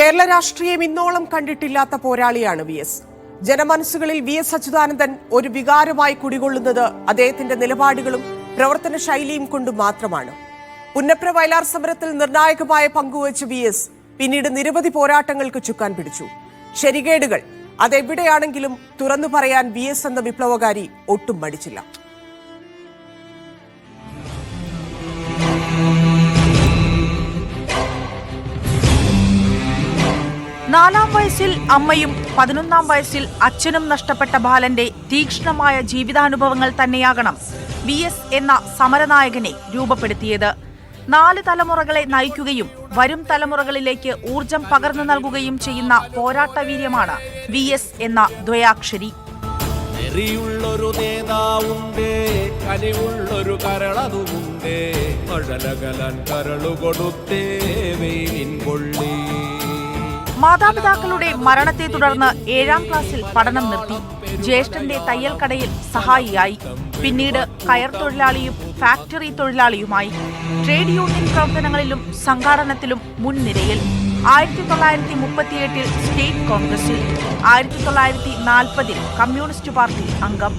കേരള രാഷ്ട്രീയം ഇന്നോളം കണ്ടിട്ടില്ലാത്ത പോരാളിയാണ് വി എസ്. ജനമനസ്സുകളിൽ വി എസ് അച്യുതാനന്ദൻ ഒരു വികാരമായി കുടികൊള്ളുന്നത് അദ്ദേഹത്തിന്റെ നിലപാടുകളും പ്രവർത്തന ശൈലിയും കൊണ്ട് മാത്രമാണ്. പുന്നപ്ര വയലാർ സമരത്തിൽ നിർണായകമായ പങ്കുവച്ച വി എസ് പിന്നീട് നിരവധി പോരാട്ടങ്ങൾക്ക് ചുക്കാൻ പിടിച്ചു. ശരികേടുകൾ അതെവിടെയാണെങ്കിലും തുറന്നു പറയാൻ വി എസ് എന്ന വിപ്ലവകാരി ഒട്ടും മടിച്ചില്ല. നാലാം വയസ്സിൽ അമ്മയും പതിനൊന്നാം വയസ്സിൽ അച്ഛനും നഷ്ടപ്പെട്ട ബാലന്റെ തീക്ഷ്ണമായ ജീവിതാനുഭവങ്ങൾ തന്നെയാകണം വി എസ് എന്ന സമരനായകനെ രൂപപ്പെടുത്തിയത്. നാല് തലമുറകളെ നയിക്കുകയും വരും തലമുറകളിലേക്ക് ഊർജം പകർന്നു നൽകുകയും ചെയ്യുന്ന പോരാട്ടവീര്യമാണ് വി എസ് എന്ന ദ്വയാക്ഷരി. നെറിയുള്ളൊരു നേതാവുണ്ട് കനിവുള്ളൊരു കരളതുമുണ്ട്. മഴലകലൻ വെയിലിൻ കൊള്ളി. മാതാപിതാക്കളുടെ മരണത്തെ തുടർന്ന് ഏഴാം ക്ലാസ്സിൽ പഠനം നിർത്തി. ജ്യേഷ്ഠന്റെ തയ്യൽ കടയിൽ സഹായിയായി. പിന്നീട് കയർ തൊഴിലാളിയും ഫാക്ടറി തൊഴിലാളിയുമായി. ട്രേഡ് യൂണിയൻ പ്രവർത്തനങ്ങളിലും സംഘാടനത്തിലും മുൻനിരയിൽ. ആയിരത്തി തൊള്ളായിരത്തി മുപ്പത്തിയെട്ടിൽ സ്റ്റേറ്റ് കോൺഗ്രസിൽ. ആയിരത്തി തൊള്ളായിരത്തി നാൽപ്പതിൽ കമ്മ്യൂണിസ്റ്റ് പാർട്ടി അംഗം.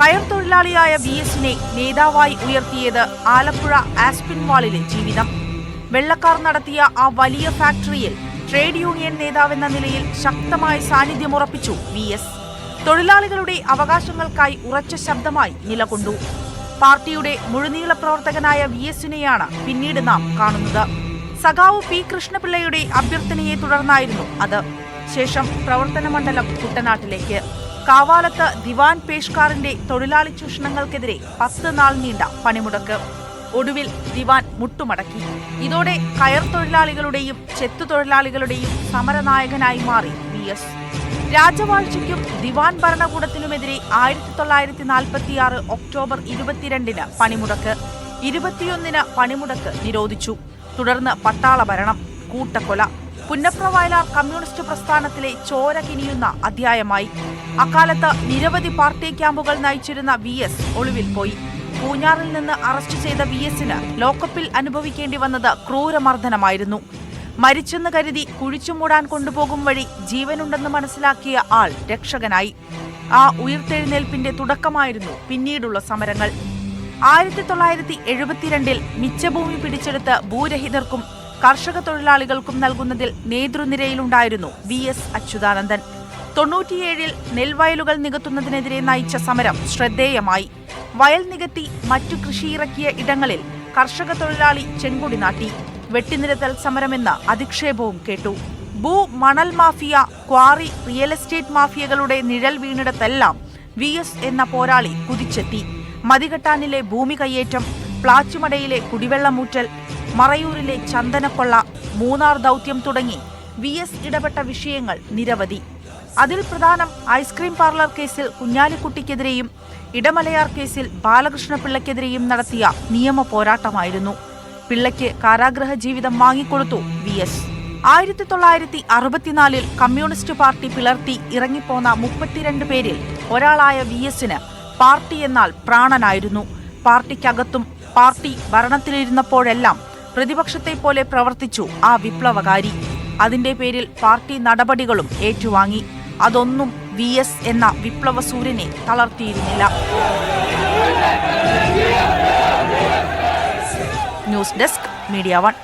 കയർ തൊഴിലാളിയായ വി എസിനെ നേതാവായി ഉയർത്തിയത് ആലപ്പുഴ ആസ്പിൻ വാളിലെ ജീവിതം. വെള്ളക്കാർ നടത്തിയ ആ വലിയ ഫാക്ടറിയിൽ ട്രേഡ് യൂണിയൻ നേതാവെന്ന നിലയിൽ ശക്തമായ സാന്നിധ്യം ഉറപ്പിച്ചു വി എസ്. തൊഴിലാളികളുടെ അവകാശങ്ങൾക്കായി ഉറച്ച ശബ്ദമായി നിലകൊണ്ടു. പാർട്ടിയുടെ മുഴുനീള പ്രവർത്തകനായ വി എസിനെയാണ് പിന്നീട് നാം കാണുന്നത്. സഖാവ് പി കൃഷ്ണപിള്ളയുടെ അഭ്യർത്ഥനയെ തുടർന്നായിരുന്നു അത്. ശേഷം പ്രവർത്തന മണ്ഡലം കുട്ടനാട്ടിലേക്ക്. കാവാലത്ത് ദിവാൻ പേഷ്കാറിന്റെ തൊഴിലാളി ചൂഷണങ്ങൾക്കെതിരെ പത്ത് നാൾ നീണ്ട പണിമുടക്ക്. ഒടുവിൽ ദിവാൻ മുട്ടുമടക്കി. ഇതോടെ കയർ തൊഴിലാളികളുടെയും ചെത്തു തൊഴിലാളികളുടെയും സമരനായകനായി മാറി വി എസ്. രാജവാഴ്ചയ്ക്കും ദിവാൻ ഭരണകൂടത്തിനുമെതിരെ ആയിരത്തി തൊള്ളായിരത്തി നാൽപ്പത്തിയാറ് ഒക്ടോബർ ഇരുപത്തിരണ്ടിന് പണിമുടക്ക്. ഇരുപത്തിയൊന്നിന് പണിമുടക്ക് നിരോധിച്ചു. തുടർന്ന് പട്ടാള ഭരണം കൂട്ടക്കൊല. പുന്നപ്ര വയലാർ കമ്മ്യൂണിസ്റ്റ് പ്രസ്ഥാനത്തിലെ ചോര കിനിയുന്ന അധ്യായമായി. അക്കാലത്ത് നിരവധി പാർട്ടി ക്യാമ്പുകൾ നയിച്ചിരുന്ന വി എസ് ഒളിവിൽ പോയി. പൂഞ്ഞാറിൽ നിന്ന് അറസ്റ്റ് ചെയ്ത വി എസിന് ലോക്കപ്പിൽ അനുഭവിക്കേണ്ടി വന്നത് ക്രൂരമർദ്ദനമായിരുന്നു. മരിച്ചെന്ന് കരുതി കുഴിച്ചുമൂടാൻ കൊണ്ടുപോകും വഴി ജീവനുണ്ടെന്ന് മനസ്സിലാക്കിയ ആൾ രക്ഷകനായി. ആ ഉയർത്തെഴുന്നേൽപ്പിന്റെ തുടക്കമായിരുന്നു പിന്നീടുള്ള സമരങ്ങൾ. ആയിരത്തി തൊള്ളായിരത്തി എഴുപത്തിരണ്ടിൽ മിച്ചഭൂമി പിടിച്ചെടുത്ത് ഭൂരഹിതർക്കും കർഷക തൊഴിലാളികൾക്കും നൽകുന്നതിൽ നേതൃനിരയിലുണ്ടായിരുന്നു വി എസ് അച്യുതാനന്ദൻ. തൊണ്ണൂറ്റിയേഴിൽ നെൽവയലുകൾ നികത്തുന്നതിനെതിരെ നയിച്ച സമരം ശ്രദ്ധേയമായി. വയൽ നികത്തി മറ്റു കൃഷിയിറക്കിയ ഇടങ്ങളിൽ കർഷക തൊഴിലാളി ചെങ്കൊടി നാട്ടി. വെട്ടിനിരത്തൽ സമരമെന്ന അധിക്ഷേപവും കേട്ടു. ഭൂ മണൽ മാഫിയ ക്വാറി റിയൽ എസ്റ്റേറ്റ് മാഫിയകളുടെ നിഴൽ വീണിടത്തെല്ലാം വി എസ് എന്ന പോരാളി കുതിച്ചെത്തി. മതികെട്ടാനിലെ ഭൂമി കയ്യേറ്റം പ്ലാച്ചുമടയിലെ കുടിവെള്ളമൂറ്റൽ മറയൂരിലെ ചന്ദനക്കൊള്ള മൂന്നാർ ദൗത്യം തുടങ്ങി വി എസ് ഇടപെട്ട വിഷയങ്ങൾ നിരവധി. അതിൽ പ്രധാനം ഐസ്ക്രീം പാർലർ കേസിൽ കുഞ്ഞാലിക്കുട്ടിക്കെതിരെയും ഇടമലയാർ കേസിൽ ബാലകൃഷ്ണപിള്ളയ്ക്കെതിരെയും നടത്തിയ നിയമ പോരാട്ടമായിരുന്നു. പിള്ളയ്ക്ക് കാരാഗ്രഹ ജീവിതം വാങ്ങിക്കൊടുത്തു വി എസ്. ആയിരത്തി തൊള്ളായിരത്തി അറുപത്തിനാലിൽ കമ്മ്യൂണിസ്റ്റ് പാർട്ടി പിളർത്തി ഇറങ്ങിപ്പോന്ന മുപ്പത്തിരണ്ട് പേരിൽ ഒരാളായ വി എസിന് പാർട്ടി എന്നാൽ പ്രാണനായിരുന്നു. പാർട്ടിക്കകത്തും പാർട്ടി ഭരണത്തിലിരുന്നപ്പോഴെല്ലാം പ്രതിപക്ഷത്തെ പോലെ പ്രവർത്തിച്ചു ആ വിപ്ലവകാരി. അതിന്റെ പേരിൽ പാർട്ടി നടപടികളും ഏറ്റുവാങ്ങി. അതൊന്നും വി എസ് എന്ന വിപ്ലവ സൂര്യനെ തളർത്തിയിരുന്നില്ല. News desk media one.